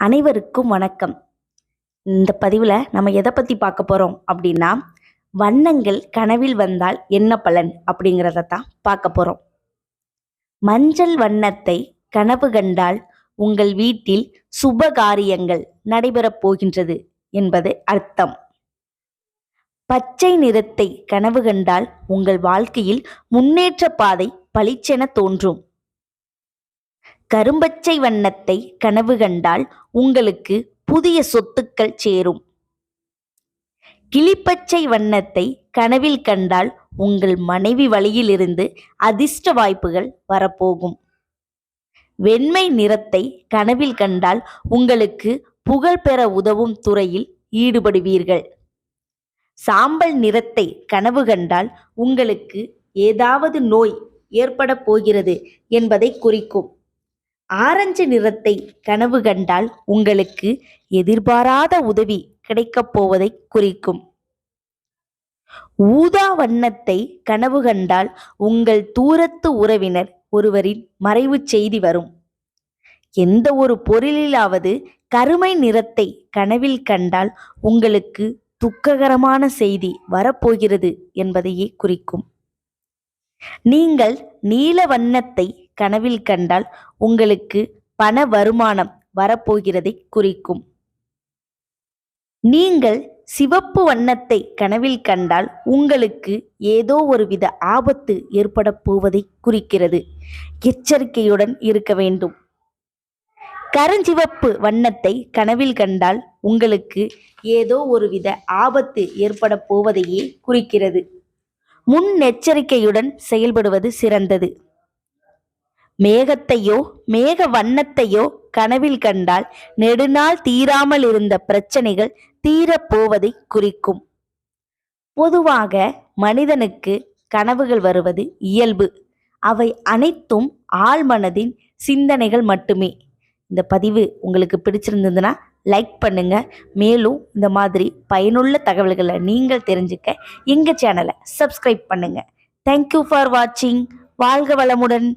அனைவருக்கும் வணக்கம். இந்த பதிவில் நம்ம எதை பற்றி பார்க்க போகிறோம் அப்படின்னா வண்ணங்கள் கனவில் வந்தால் என்ன பலன் அப்படிங்கிறத தான் பார்க்க போகிறோம் மஞ்சள் வண்ணத்தை கனவு கண்டால் உங்கள் வீட்டில் சுப காரியங்கள் நடைபெறப் போகின்றது என்பது அர்த்தம். பச்சை நிறத்தை கனவு கண்டால் உங்கள் வாழ்க்கையில் முன்னேற்ற பாதை பளிச்சென தோன்றும். கரும்பச்சை வண்ணத்தை கனவு கண்டால் உங்களுக்கு புதிய சொத்துக்கள் சேரும். கிளிப்பச்சை வண்ணத்தை கனவில் கண்டால் உங்கள் மனைவி வழியிலிருந்து அதிர்ஷ்ட வாய்ப்புகள் வரப்போகும். வெண்மை நிறத்தை கனவில் கண்டால் உங்களுக்கு புகழ் பெற உதவும் துறையில் ஈடுபடுவீர்கள். சாம்பல் நிறத்தை கனவு கண்டால் உங்களுக்கு ஏதாவது நோய் ஏற்பட போகிறது என்பதை குறிக்கும். ஆரஞ்சு நிறத்தை கனவு கண்டால் உங்களுக்கு எதிர்பாராத உதவி கிடைக்கப் போவதை குறிக்கும். ஊதா வண்ணத்தை கனவு கண்டால் உங்கள் தூரத்து உறவினர் ஒருவரின் மறைவு செய்தி வரும். எந்த ஒரு பொருளிலாவது கருமை நிறத்தை கனவில் கண்டால் உங்களுக்கு துக்ககரமான செய்தி வரப்போகிறது என்பதையே குறிக்கும். நீங்கள் நீல வண்ணத்தை கனவில் கண்டால் உங்களுக்கு பண வருமானம் வரப்போகிறதை குறிக்கும். நீங்கள் சிவப்பு வண்ணத்தை கனவில் கண்டால் உங்களுக்கு ஏதோ ஒருவித ஆபத்து ஏற்பட போவதை குறிக்கிறது. எச்சரிக்கையுடன் இருக்க வேண்டும். கருஞ்சிவப்பு வண்ணத்தை கனவில் கண்டால் உங்களுக்கு ஏதோ ஒருவித ஆபத்து ஏற்பட போவதையே குறிக்கிறது. முன்னெச்சரிக்கையுடன் செயல்படுவது சிறந்தது. மேகத்தையோ மேக வண்ணத்தையோ கனவில் கண்டால் நெடுநாள் தீராமல் இருந்த பிரச்சனைகள் தீரப்போவதை குறிக்கும். பொதுவாக மனிதனுக்கு கனவுகள் வருவது இயல்பு. அவை அனைத்தும் ஆழ்மனதின் சிந்தனைகள் மட்டுமே. இந்த பதிவு உங்களுக்கு பிடிச்சிருந்ததுன்னா லைக் பண்ணுங்க. மேலும் இந்த மாதிரி பயனுள்ள தகவல்களை நீங்கள் தெரிஞ்சுக்க எங்கள் சேனலை சப்ஸ்கிரைப் பண்ணுங்க. தேங்க்யூ ஃபார் வாட்சிங் வாழ்க வளமுடன்.